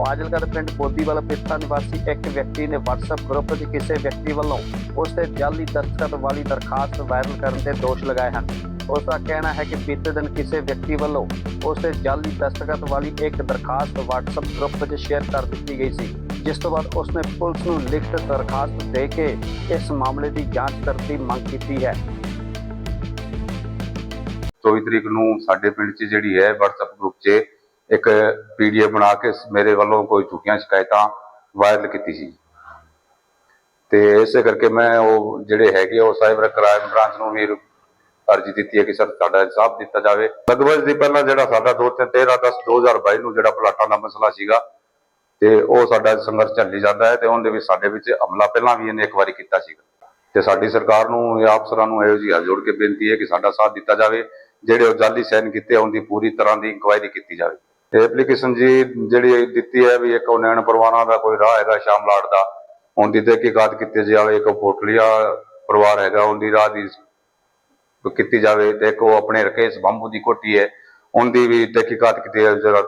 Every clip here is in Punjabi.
ਫਾਜ਼ਿਲਕਾ ਦੇ ਪਿੰਡ ਬੋਦੀਵਾਲਾ ਪਿੱਤਾ ਨਿਵਾਸੀ ਇੱਕ ਵਿਅਕਤੀ ਨੇ WhatsApp ਗਰੁੱਪ 'ਚ ਕਿਸੇ ਵਿਅਕਤੀ ਵੱਲੋਂ ਉਸ ਤੇ ਜਾਲੀ ਦਸਤਖਤ ਵਾਲੀ ਦਰਖਾਸਤ ਵਾਇਰਲ ਕਰਨ ਦੇ ਦੋਸ਼ ਲਗਾਏ ਹਨ। ਉਸ ਦਾ ਕਹਿਣਾ ਹੈ ਕਿ ਬੀਤੇ ਦਿਨ ਕਿਸੇ ਵਿਅਕਤੀ ਵੱਲੋਂ ਉਸ ਤੇ ਜਾਲੀ ਦਸਤਖਤ ਵਾਲੀ ਇੱਕ ਦਰਖਾਸਤ WhatsApp ਗਰੁੱਪ 'ਚ ਸ਼ੇਅਰ ਕਰ ਦਿੱਤੀ ਗਈ ਸੀ, ਜਿਸ ਤੋਂ ਬਾਅਦ ਉਸਨੇ ਪੁਲਿਸ ਨੂੰ ਲਿਖਤ ਦਰਖਾਸਤ ਦੇ ਕੇ ਇਸ ਮਾਮਲੇ ਦੀ ਜਾਂਚ ਕਰਨ ਦੀ ਮੰਗ ਕੀਤੀ ਹੈ। 24 ਤਰੀਕ ਨੂੰ ਸਾਡੇ ਪਿੰਡ 'ਚ ਜਿਹੜੀ ਹੈ WhatsApp ਗਰੁੱਪ 'ਚ ਇੱਕ ਪੀਡੀਐਫ ਬਣਾ ਕੇ ਮੇਰੇ ਵੱਲੋਂ ਕੋਈ ਝੂਠੀਆਂ ਸ਼ਿਕਾਇਤਾਂ ਵਾਇਰਲ ਕੀਤੀ ਸੀ। ਤੇ ਇਸੇ ਕਰਕੇ ਮੈਂ ਉਹ ਜਿਹੜੇ ਹੈਗੇ ਉਹ ਸਾਈਬਰ ਕ੍ਰਾਈਮ ਬ੍ਰਾਂਚ ਨੂੰ ਵੀ ਅਰਜ਼ੀ ਦਿੱਤੀ ਹੈ ਕਿ ਸਰ ਸਾਡਾ ਇਨਸਾਫ ਦਿੱਤਾ ਜਾਵੇ। ਲਗਭਗ ਦੀ ਪਹਿਲਾਂ ਜਿਹੜਾ ਸਾਡਾ 2 ਤੇ 13 10 2022 ਨੂੰ ਜਿਹੜਾ ਪਲਾਟਾਂ ਦਾ ਮਸਲਾ ਸੀਗਾ ਤੇ ਉਹ ਸਾਡਾ ਸੰਘਰਸ਼ ਚੱਲੀ ਜਾਂਦਾ ਹੈ ਤੇ ਉਹਦੇ ਵਿੱਚ ਸਾਡੇ ਵਿੱਚ ਹਮਲਾ ਪਹਿਲਾਂ ਵੀ ਇਹਨੇ ਇੱਕ ਵਾਰੀ ਕੀਤਾ ਸੀਗਾ। ਤੇ ਸਾਡੀ ਸਰਕਾਰ ਨੂੰ ਜਾਂ ਅਫਸਰਾਂ ਨੂੰ ਇਹੋ ਜਿਹੀ ਹੱਥ ਜੋੜ ਕੇ ਬੇਨਤੀ ਹੈ ਕਿ ਸਾਡਾ ਸਾਥ ਦਿੱਤਾ ਜਾਵੇ ਜਿਹੜੇ ਉਹ ਜਾਲੀ ਸਾਈਨ ਕੀਤੇ ਆ, ਉਹਦੀ ਪੂਰੀ ਤਰ੍ਹਾਂ ਦੀ ਇਨਕੁਆਇਰੀ ਕੀਤੀ ਜਾਵੇ। ਐਪਲੀਕੇਸ਼ਨ ਜੀ ਜਿਹੜੀ ਦਿੱਤੀ ਹੈ ਵੀ ਇੱਕ ਉਹ ਨੈਣ ਦਾ, ਕੋਈ ਰਾਹ ਹੈਗਾ ਸ਼ਾਮ ਲਾਟ ਦਾ, ਉਹਦੀ ਤਹਿਕੀਕਾਤ ਕੀਤੀ ਜਾਵੇ, ਇੱਕ ਪੋਟਲੀਆ ਪਰਿਵਾਰ ਹੈਗਾ, ਉਹਦੀ ਰਾਹ ਦੀ ਕੀਤੀ ਜਾਵੇ ਤੇ ਇੱਕ ਉਹ ਆਪਣੇ ਰਕੇਸ਼ ਬੰਬੂ ਦੀ ਕੋਟੀ ਹੈ, ਉਹਦੀ ਵੀ ਤਹਿਕੀਕਾਤ ਕੀਤੀ ਹੈ ਜਿਹੜਾ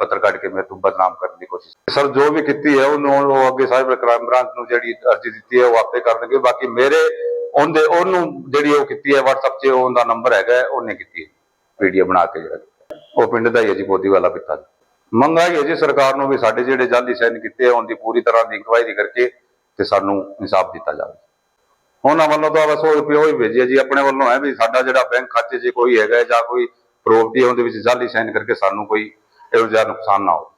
ਪੱਤਰ ਕੱਢ ਕੇ ਮੇਰੇ ਤੋਂ ਬਦਨਾਮ ਕਰਨ ਦੀ ਕੋਸ਼ਿਸ਼ ਸਰ, ਜੋ ਵੀ ਕੀਤੀ ਹੈ, ਉਹਨੂੰ ਉਹ ਅੱਗੇ ਸਾਈਬਰ ਕ੍ਰਾਈਮ ਬ੍ਰਾਂਚ ਨੂੰ ਜਿਹੜੀ ਅਰਜ਼ੀ ਦਿੱਤੀ ਹੈ, ਉਹ ਆਪੇ ਕਰਨਗੇ, ਬਾਕੀ ਮੇਰੇ ਉਹਦੇ, ਉਹਨੂੰ ਜਿਹੜੀ ਉਹ ਕੀਤੀ ਹੈ, WhatsApp 'ਚ ਉਹਦਾ ਨੰਬਰ ਹੈਗਾ, ਉਹਨੇ ਕੀਤੀ ਹੈ ਵੀਡੀਓ ਬਣਾ ਕੇ ਜਿਹੜਾ। ਉਹ ਪਿੰਡ ਦਾ ਹੀ ਹੈ ਜੀ ਬੋਦੀ ਵਾਲਾ ਪਿੱਤਾ ਮੰਗਾ ਹੈ ਜੀ ਸਰਕਾਰ ਨੂੰ ਵੀ ਸਾਡੇ ਜਿਹੜੇ ਜਾਲੀ ਸਾਈਨ ਕੀਤੇ ਆ, ਉਹਦੀ ਪੂਰੀ ਤਰ੍ਹਾਂ ਦੀ ਇਨਕੁਆਇਰੀ ਕਰਕੇ ਤੇ ਸਾਨੂੰ ਇਨਸਾਫ ਦਿੱਤਾ ਜਾਵੇ। ਉਹਨਾਂ ਵੱਲੋਂ ਤਾਂ ਬਸ ਉਹ ਪਿਓ ਹੀ ਭੇਜਿਆ ਜੀ, ਆਪਣੇ ਵੱਲੋਂ ਹੈ ਵੀ ਸਾਡਾ ਜਿਹੜਾ ਬੈਂਕ ਖਾਤੇ 'ਚ ਕੋਈ ਹੈਗਾ ਜਾਂ ਕੋਈ ਪ੍ਰਾਪਰਟੀ ਉਹਦੇ ਵਿੱਚ ਜਾਲੀ ਸਾਈਨ ਕਰਕੇ ਸਾਨੂੰ ਕੋਈ ਇਹੋ ਜਿਹਾ ਨੁਕਸਾਨ ਨਾ ਹੋਵੇ।